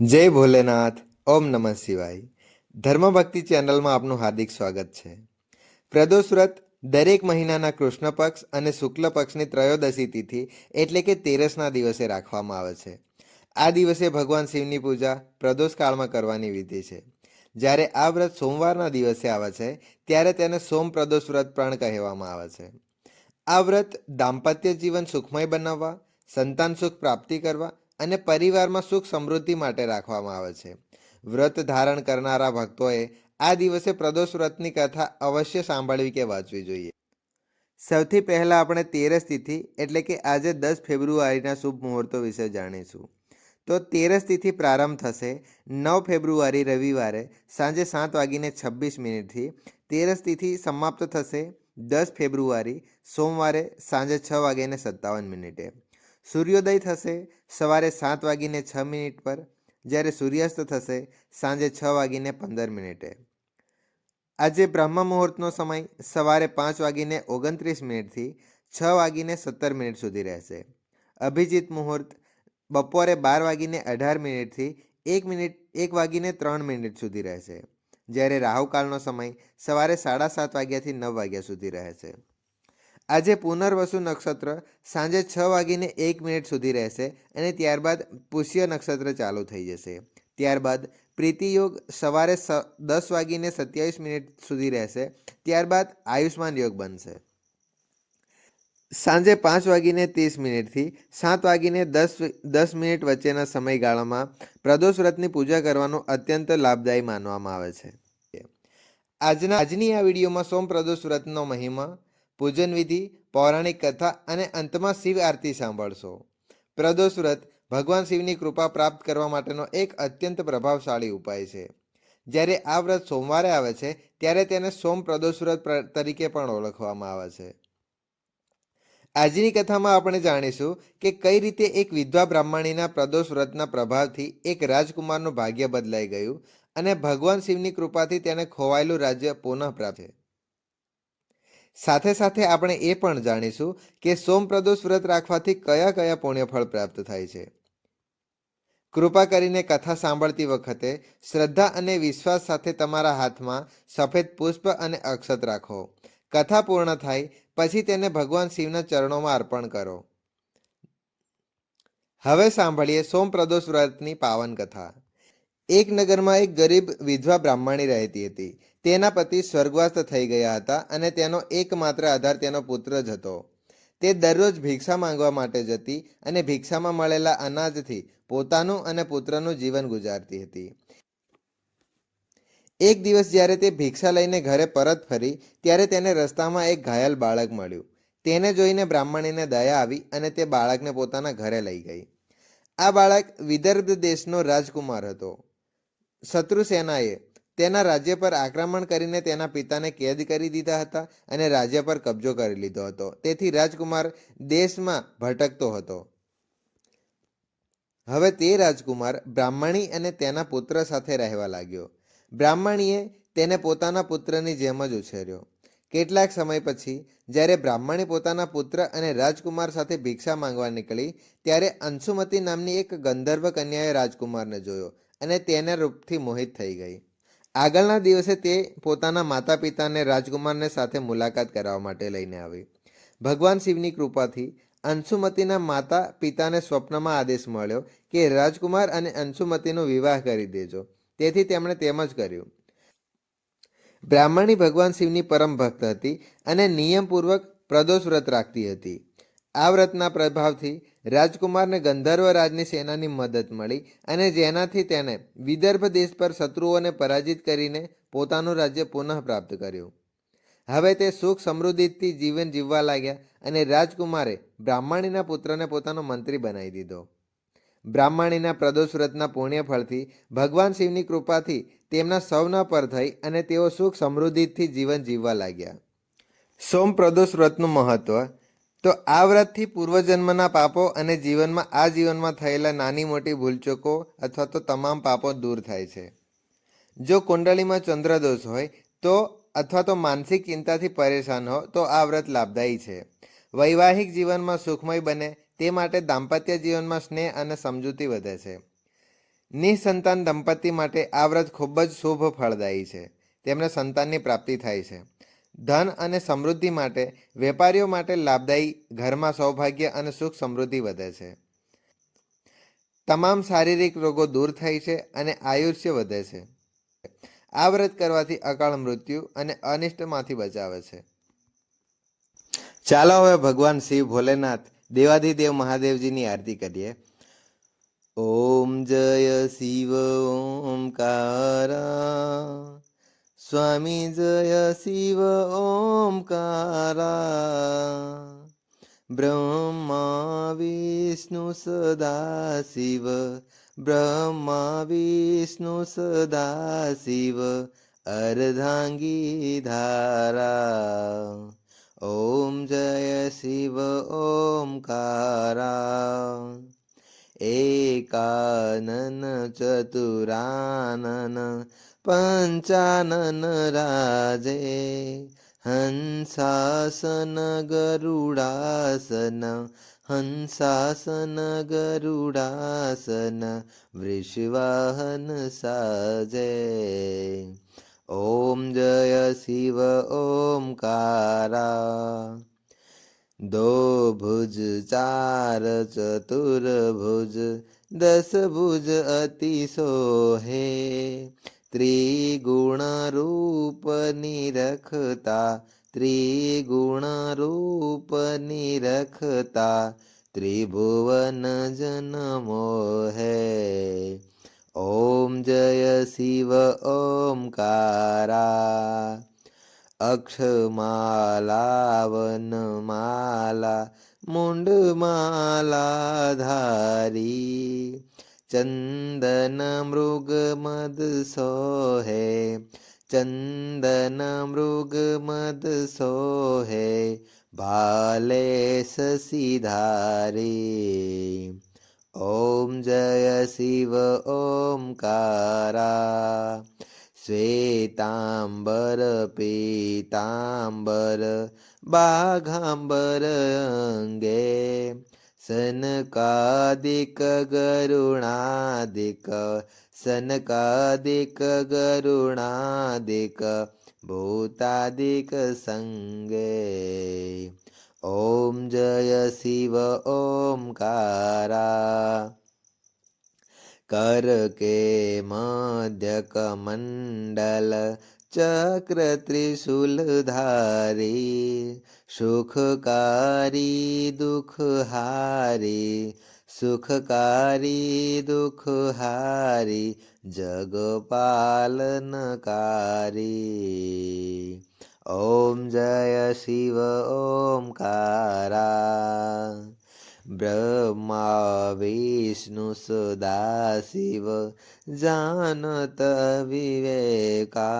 જય ભોલેનાથ, ઓમ નમઃ શિવાય. ધર્મભક્તિ ચેનલમાં આપનું હાર્દિક સ્વાગત છે. પ્રદોષ વ્રત દરેક મહિનાના કૃષ્ણ પક્ષ અને શુક્લ પક્ષની ત્રયોદશી તિથિ એટલે કે તેરસના દિવસે રાખવામાં આવે છે. આ દિવસે ભગવાન શિવની પૂજા પ્રદોષ કાળમાં કરવાની વિધિ છે. જ્યારે આ વ્રત સોમવારના દિવસે આવે છે, ત્યારે તેને સોમ પ્રદોષ વ્રત પણ કહેવામાં આવે છે. આ વ્રત દાંપત્ય જીવન સુખમય બનાવવા, સંતાન સુખ પ્રાપ્તિ કરવા અને પરિવારમાં સુખ સમૃદ્ધિ માટે રાખવામાં આવે છે. વ્રત ધારણ કરનારા ભક્તોએ આ દિવસે પ્રદોષ વ્રતની કથા અવશ્ય સાંભળવી કે વાંચવી જોઈએ. સૌથી પહેલાં આપણે તેરસ તિથિ એટલે કે આજે દસ ફેબ્રુઆરીના શુભ મુહૂર્તો વિશે જાણીશું. તો તેરસ તિથિ પ્રારંભ થશે નવ ફેબ્રુઆરી રવિવારે સાંજે સાત વાગીને છવ્વીસ મિનિટથી. તેરસ તિથિ સમાપ્ત થશે દસ ફેબ્રુઆરી સોમવારે સાંજે છ વાગીને સત્તાવન મિનિટે. સૂર્યોદય થશે સવારે સાત વાગીને છ મિનિટ પર, જ્યારે સૂર્યાસ્ત થશે સાંજે છ વાગીને પંદર મિનિટે. આજે બ્રહ્મ મુહૂર્તનો સમય સવારે પાંચ વાગીને ઓગણત્રીસ મિનિટથી છ વાગીને સત્તર મિનિટ સુધી રહેશે. અભિજીત મુહૂર્ત બપોરે બાર વાગીને અઢાર મિનિટથી એક મિનિટ, એક વાગીને ત્રણ મિનિટ સુધી રહેશે, જ્યારે રાહુકાળનો સમય સવારે સાડા સાત વાગ્યાથી નવ વાગ્યા સુધી રહેશે. આજે પુનર્વસુ નક્ષત્ર સાંજે છ વાગીને એક મિનિટ સુધી રહેશે અને ત્યારબાદ પુષ્ય નક્ષત્ર ચાલુ થઈ જશે. ત્યારબાદ પ્રીતિયોગ સવારે દસ વાગીને સત્યાવીસ મિનિટ સુધી રહેશે. ત્યારબાદ આયુષ્માન યોગ બનશે. સાંજે પાંચ વાગીને ત્રીસ મિનિટથી સાત વાગીને દસ દસ મિનિટ વચ્ચેના સમયગાળામાં પ્રદોષ વ્રતની પૂજા કરવાનું અત્યંત લાભદાયી માનવામાં આવે છે. આજના, આજની આ વિડીયોમાં સોમ પ્રદોષ વ્રતનો મહિમા પૂજન વિધિ પૌરાણિક કથા અને અંતમાં શિવ આરતી સાંભળશો. પ્રદોષ વ્રત ભગવાન શિવની કૃપા પ્રાપ્ત કરવા માટેનો એક અત્યંત પ્રભાવશાળી ઉપાય છે. જ્યારે આ વ્રત સોમવારે આવે છે, ત્યારે તેને સોમ પ્રદોષ વ્રત તરીકે પણ ઓળખવામાં આવે છે. આજની કથામાં આપણે જાણીશું કે કઈ રીતે એક વિધવા બ્રાહ્મણીના પ્રદોષ વ્રતના પ્રભાવથી એક રાજકુમારનું ભાગ્ય બદલાઈ ગયું અને ભગવાન શિવની કૃપાથી તેને ખોવાયેલું રાજ્ય પુનઃ પ્રાપ્ત સાથે સાથે આપણે એ પણ જાણીશું કે સોમ પ્રદોષ વ્રત રાખવાથી કયા કયા પુણ્યફળ પ્રાપ્ત થાય છે. કૃપા કરીને કથા સાંભળતી વખતે શ્રદ્ધા અને વિશ્વાસ સાથે તમારા હાથમાં સફેદ પુષ્પ અને અક્ષત રાખો. કથા પૂર્ણ થાય પછી તેને ભગવાન શિવના ચરણોમાં અર્પણ કરો. હવે સાંભળીએ સોમ પ્રદોષ વ્રતની પાવન કથા. એક નગરમાં એક ગરીબ વિધવા બ્રાહ્મણી રહેતી હતી. તેના પતિ સ્વર્ગવાસ્ત થઈ ગયા હતા અને તેનો એકમાત્ર આધાર તેનો પુત્ર જ હતો. તે દરરોજ ભિક્ષા માંગવા માટે જતી અને ભિક્ષામાં મળેલા અનાજથી પોતાનું અને પુત્રનું જીવન ગુજારતી હતી. એક દિવસ જ્યારે તે ભિક્ષા લઈને ઘરે પરત ફરી, ત્યારે તેને રસ્તામાં એક ઘાયલ બાળક મળ્યું. તેને જોઈને બ્રાહ્મણીને દયા આવી અને તે બાળકને પોતાના ઘરે લઈ ગઈ. આ બાળક વિદર્ભ દેશનો રાજકુમાર હતો. શત્રુ સેનાએ તેના રાજ્ય પર આક્રમણ કરીને તેના પિતાને કેદ કરી દીધા હતા અને રાજ્ય પર કબજો કરી લીધો હતો. તેથી રાજકુમાર દેશમાં ભટકતો હતો. હવે તે રાજકુમાર બ્રાહ્મણી અને તેના પુત્ર સાથે રહેવા લાગ્યો. બ્રાહ્મણીએ તેને પોતાના પુત્રની જેમ જ ઉછેર્યો. કેટલાક સમય પછી, જ્યારે બ્રાહ્મણી પોતાના પુત્ર અને રાજકુમાર સાથે ભિક્ષા માંગવા નીકળી, ત્યારે અંશુમતી નામની એક ગંધર્વ કન્યાએ રાજકુમારને જોયો અને તેના રૂપથી મોહિત થઈ ગઈ. આગળના દિવસે તે પોતાના માતા પિતાને રાજકુમારને સાથે મુલાકાત કરાવવા માટે લઈને આવી. ભગવાન શિવની કૃપાથી અંશુમતીના માતા પિતાને સ્વપ્નમાં આદેશ મળ્યો કે રાજકુમાર અને અંશુમતીનો વિવાહ કરી દેજો. તેથી તેમણે તેમ જ કર્યું. બ્રાહ્મણી ભગવાન શિવની પરમ ભક્ત હતી અને નિયમપૂર્વક પ્રદોષ વ્રત રાખતી હતી. આ વ્રતના પ્રભાવથી રાજકુમારને ગંધર્વ રાજની સેનાની મદદ મળી અને જેનાથી તેને વિદર્ભ દેશ પર શત્રુઓને પરાજિત કરીને પોતાનું રાજ્ય પુનઃ પ્રાપ્ત કર્યું. હવે તે સુખ સમૃદ્ધિથી જીવન જીવવા લાગ્યા અને રાજકુમારે બ્રાહ્મણીના પુત્રને પોતાનો મંત્રી બનાવી દીધો. બ્રાહ્મણીના પ્રદોષ પુણ્યફળથી પુણ્ય ભગવાન શિવની કૃપાથી તેમના સૌના પર થઈ અને તેઓ સુખ સમૃદ્ધિથી જીવન જીવવા લાગ્યા. સોમ પ્રદોષ વ્રતનું મહત્વ તો આ વ્રતથી પૂર્વજન્મના પાપો અને જીવનમાં આ જીવનમાં થયેલા નાની મોટી ભૂલચૂકો અથવા તો તમામ પાપો દૂર થાય છે. જો કુંડળીમાં ચંદ્રદોષ હોય તો અથવા તો માનસિક ચિંતાથી પરેશાન હો તો આ વ્રત લાભદાયી છે. વૈવાહિક જીવનમાં સુખમય બને તે માટે દાંપત્ય જીવનમાં સ્નેહ અને સમજૂતી વધે છે. નિસંતાન દંપતી માટે આ વ્રત ખૂબ જ શુભ ફળદાયી છે. તેમને સંતાનની પ્રાપ્તિ થાય છે. ધન અને સમૃદ્ધિ માટે, વેપારીઓ માટે લાભદાયી, ઘરમાં સૌભાગ્ય અને સુખ સમૃદ્ધિ વધે છે. તમામ શારીરિક રોગો દૂર થાય છે અને આયુષ્ય વધે છે. આ વ્રત કરવાથી અકાળ મૃત્યુ અને અનિષ્ટમાંથી બચાવે છે. ચાલો હવે ભગવાન શિવ ભોલેનાથ દેવાધિદેવ મહાદેવજીની આરતી કરીએ. ઓમ જય શિવ ઓમકારા स्वामी जय शिव ओंकारा। ब्रह्मा विष्णु सदा शिव। ब्रह्मा विष्णु सदा शिव। अर्धाङ्गी धारा। ॐ जय शिव ओंकारा। एकानन चतुरानन पंचानन राजे हंसासन गरुडासन हंसासन गरुडासन वृषवाहन साजे। ओम जय शिव ओंकारा। दो भुज चार चतुर भुज दस भुज अति सोहे। ત્રિગુણ રૂપ નિરખતા ત્રિગુણ રૂપ નિરખતા ત્રિભુવન જન મોહે ઓમ જય શિવ ઓમકારા ચંદન મૃગ મદ સોહે ચંદન મૃગ મદ સોહે ભાલે સસીધારી ઓમ જય શિવ ઓમકારા શ્વેતાંબર પીતાંબર બાઘાંબર અંગે સનકાદિક ગરુણાદિક ભૂતાદિક સંગે ઓમ જય શિવ ઓમકારા કર કે મધ્યક મંડલ ચક્ર ત્રિશુલધારી સુખકારી દુઃખહારી સુખકારી દુઃખહારી જગપાલનકારી ઓમ જય શિવ ઓમકારા ब्रह्मा विष्णु सदाशिव जानत विवेका।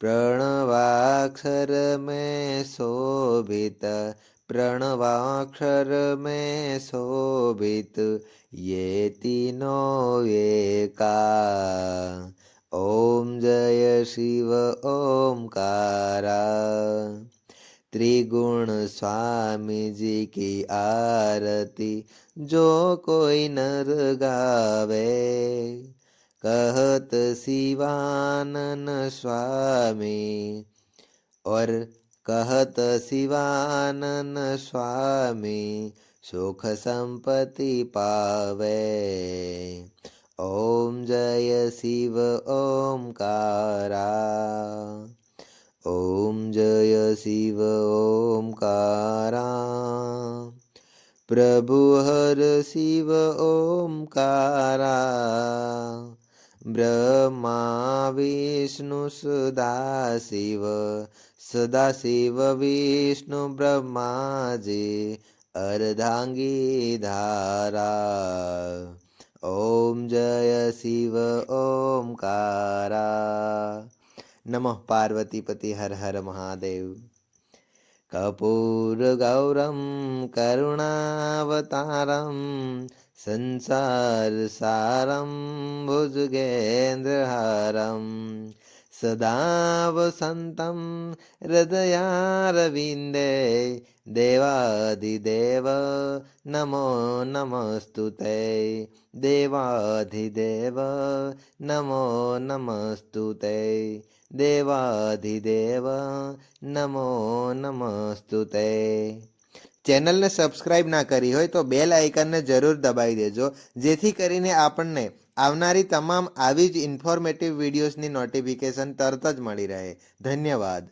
प्रणवाक्षर में शोभित प्रणवाक्षर में शोभित येतिनो तीनों एका। ॐ जय शिव ओंकारा। ઓમકારા त्रिगुण स्वामी जी की आरती जो कोई नर गावे कहत शिवानन स्वामी और कहत शिवानन स्वामी सुख संपत्ति पावे ओम जय शिव ओमकारा ॐ जय शिव ओंकारा। प्रभु हर शिव ओंकारा। ब्रह्मा विष्णु सदा शिव सदा शिव विष्णु ब्रह्मा जी अर्धांगी धारा। ॐ जय शिव ओंकारा। નમઃ પાર્વતીપતિ હર હર મહાદેવ કપૂરગૌરમ કરુણાવતારમ સંસાર સારમ ભુજગેન્દ્રહારમ सदा वसन्तं हृदयारविन्दे देवाधिदेव नमो नमस्तु ते। देवाधिदेव नमो नमस्तु ते। देवाधिदेव नमो नमस्तु ते। ચેનલને સબસ્ક્રાઇબ ના કરી હોય તો બેલ આઇકનને જરૂર દબાવી દેજો, જેથી કરીને આપણને આવનારી તમામ આવી જ ઇન્ફોર્મેટિવ વિડીયોઝની નોટિફિકેશન તરત જ મળી રહે. ધન્યવાદ.